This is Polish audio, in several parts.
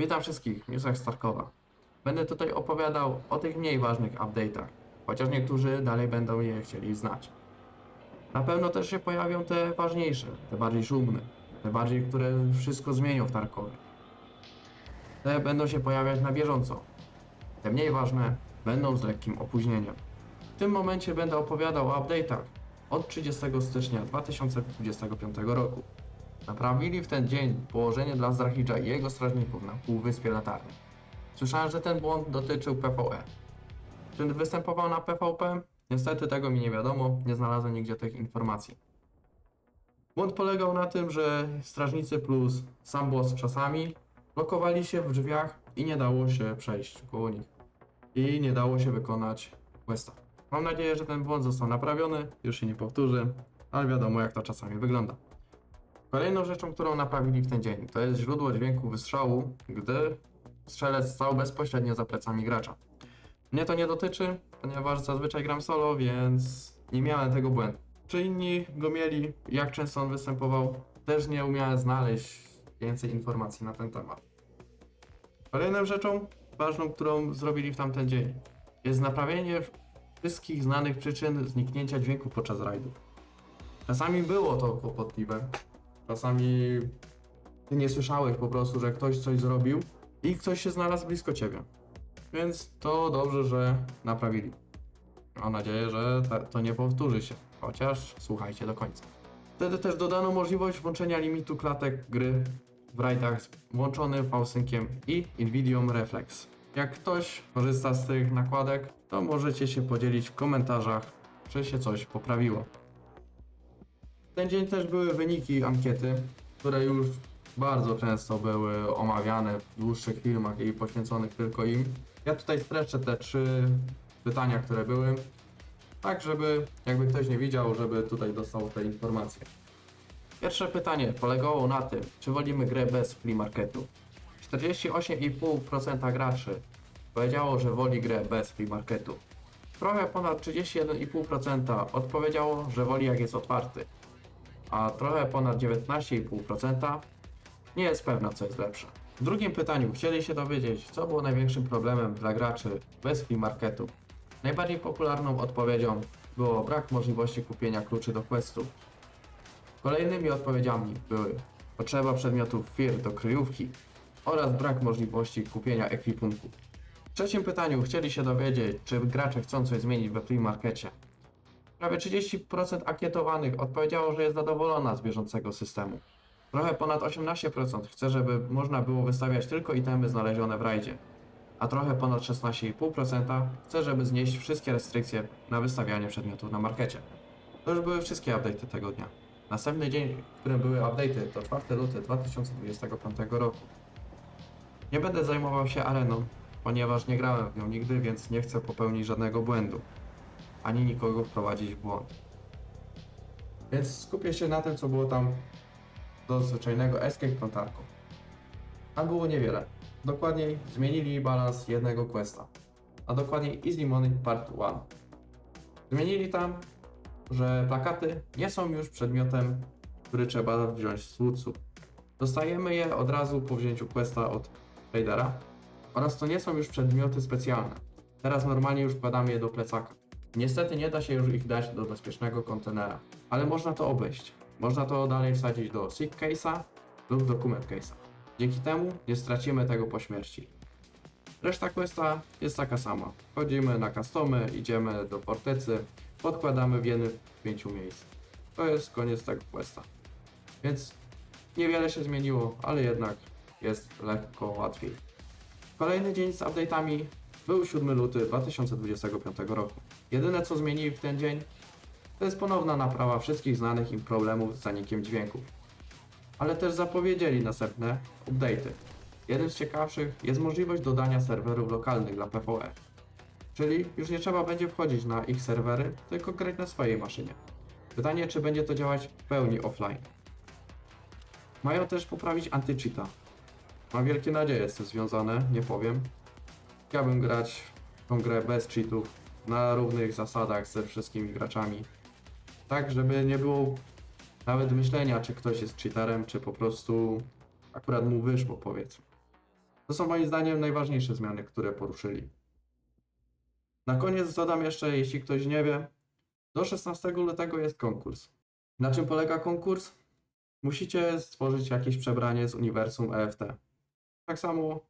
Witam wszystkich newsach Starkowa. Będę tutaj opowiadał o tych mniej ważnych update'ach, chociaż niektórzy dalej będą je chcieli znać. Na pewno też się pojawią te ważniejsze, te bardziej szumne, te bardziej, które wszystko zmienią w Tarkowie. Te będą się pojawiać na bieżąco. Te mniej ważne będą z lekkim opóźnieniem. W tym momencie będę opowiadał o update'ach od 30 stycznia 2025 roku. Naprawili w ten dzień położenie dla Zdrachidża i jego strażników na Półwyspie Latarni. Słyszałem, że ten błąd dotyczył PvE. Czy występował na PvP? Niestety tego mi nie wiadomo, nie znalazłem nigdzie tych informacji. Błąd polegał na tym, że strażnicy plus sam boss czasami blokowali się w drzwiach i nie dało się przejść koło nich. I nie dało się wykonać questa. Mam nadzieję, że ten błąd został naprawiony, już się nie powtórzy, ale wiadomo jak to czasami wygląda. Kolejną rzeczą, którą naprawili w ten dzień, to jest źródło dźwięku wystrzału, gdy strzelec stał bezpośrednio za plecami gracza. Mnie to nie dotyczy, ponieważ zazwyczaj gram solo, więc nie miałem tego błędu. Czy inni go mieli, jak często on występował, też nie umiałem znaleźć więcej informacji na ten temat. Kolejną rzeczą ważną, którą zrobili w tamten dzień, jest naprawienie wszystkich znanych przyczyn zniknięcia dźwięku podczas rajdów. Czasami było to kłopotliwe, czasami ty nie słyszałeś po prostu, że ktoś coś zrobił i ktoś się znalazł blisko ciebie. Więc to dobrze, że naprawili. Mam nadzieję, że to nie powtórzy się, chociaż słuchajcie do końca. Wtedy też dodano możliwość włączenia limitu klatek gry w rajdach włączonym V-Synciem i Nvidią Reflex. Jak ktoś korzysta z tych nakładek, to możecie się podzielić w komentarzach, czy się coś poprawiło. Ten dzień też były wyniki ankiety, które już bardzo często były omawiane w dłuższych filmach i poświęconych tylko im. Ja tutaj streszczę te trzy pytania, które były, tak żeby jakby ktoś nie widział, żeby tutaj dostał te informacje. Pierwsze pytanie polegało na tym, czy wolimy grę bez flea marketu. 48,5% graczy powiedziało, że woli grę bez flea marketu. Trochę ponad 31,5% odpowiedziało, że woli jak jest otwarty, a trochę ponad 19,5% nie jest pewna, co jest lepsze. W drugim pytaniu chcieli się dowiedzieć, co było największym problemem dla graczy bez flea marketu. Najbardziej popularną odpowiedzią było brak możliwości kupienia kluczy do questów. Kolejnymi odpowiedziami były potrzeba przedmiotów FIR do kryjówki oraz brak możliwości kupienia ekwipunku. W trzecim pytaniu chcieli się dowiedzieć, czy gracze chcą coś zmienić we flea markecie. Prawie 30% ankietowanych odpowiedziało, że jest zadowolona z bieżącego systemu. Trochę ponad 18% chce, żeby można było wystawiać tylko itemy znalezione w rajdzie, a trochę ponad 16,5% chce, żeby znieść wszystkie restrykcje na wystawianie przedmiotów na markecie. To już były wszystkie update'y tego dnia. Następny dzień, w którym były update'y, to 4 luty 2025 roku. Nie będę zajmował się areną, ponieważ nie grałem w nią nigdy, więc nie chcę popełnić żadnego błędu, ani nikogo wprowadzić w błąd. Więc skupię się na tym, co było tam do zwyczajnego escape from Tarkov. Tam było niewiele. Dokładniej zmienili balans jednego questa, a dokładniej Easy Money Part 1. Zmienili tam, że plakaty nie są już przedmiotem, który trzeba wziąć z łódców. Dostajemy je od razu po wzięciu questa od tradera oraz to nie są już przedmioty specjalne. Teraz normalnie już wkładamy je do plecaka. Niestety nie da się już ich dać do bezpiecznego kontenera, ale można to obejść. Można to dalej wsadzić do sick case'a lub dokument case'a. Dzięki temu nie stracimy tego po śmierci. Reszta questa jest taka sama. Wchodzimy na customy, idziemy do fortecy, podkładamy w jednym pięciu miejsc. To jest koniec tego questa. Więc niewiele się zmieniło, ale jednak jest lekko łatwiej. Kolejny dzień z update'ami był 7 luty 2025 roku. Jedyne co zmienili w ten dzień to jest ponowna naprawa wszystkich znanych im problemów z zanikiem dźwięków. Ale też zapowiedzieli następne update'y. Jednym z ciekawszych jest możliwość dodania serwerów lokalnych dla PvE. Czyli już nie trzeba będzie wchodzić na ich serwery, tylko grać na swojej maszynie. Pytanie, czy będzie to działać w pełni offline. Mają też poprawić anti-cheata. Mam wielkie nadzieje z tym związane, nie powiem. Chciałbym grać w tą grę bez cheatów, na równych zasadach ze wszystkimi graczami. Tak, żeby nie było nawet myślenia, czy ktoś jest cheaterem, czy po prostu akurat mu wyszło, powiedzmy. To są moim zdaniem najważniejsze zmiany, które poruszyli. Na koniec dodam jeszcze, jeśli ktoś nie wie, do 16 lutego jest konkurs. Na czym polega konkurs? Musicie stworzyć jakieś przebranie z uniwersum EFT. Tak samo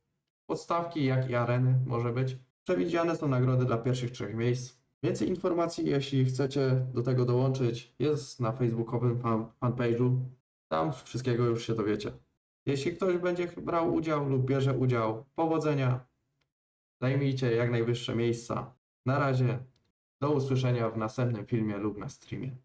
podstawki, jak i areny może być. Przewidziane są nagrody dla pierwszych trzech miejsc. Więcej informacji, jeśli chcecie do tego dołączyć, jest na facebookowym fan, fanpage'u. Tam wszystkiego już się dowiecie. Jeśli ktoś będzie brał udział lub bierze udział, powodzenia. Zajmijcie jak najwyższe miejsca. Na razie. Do usłyszenia w następnym filmie lub na streamie.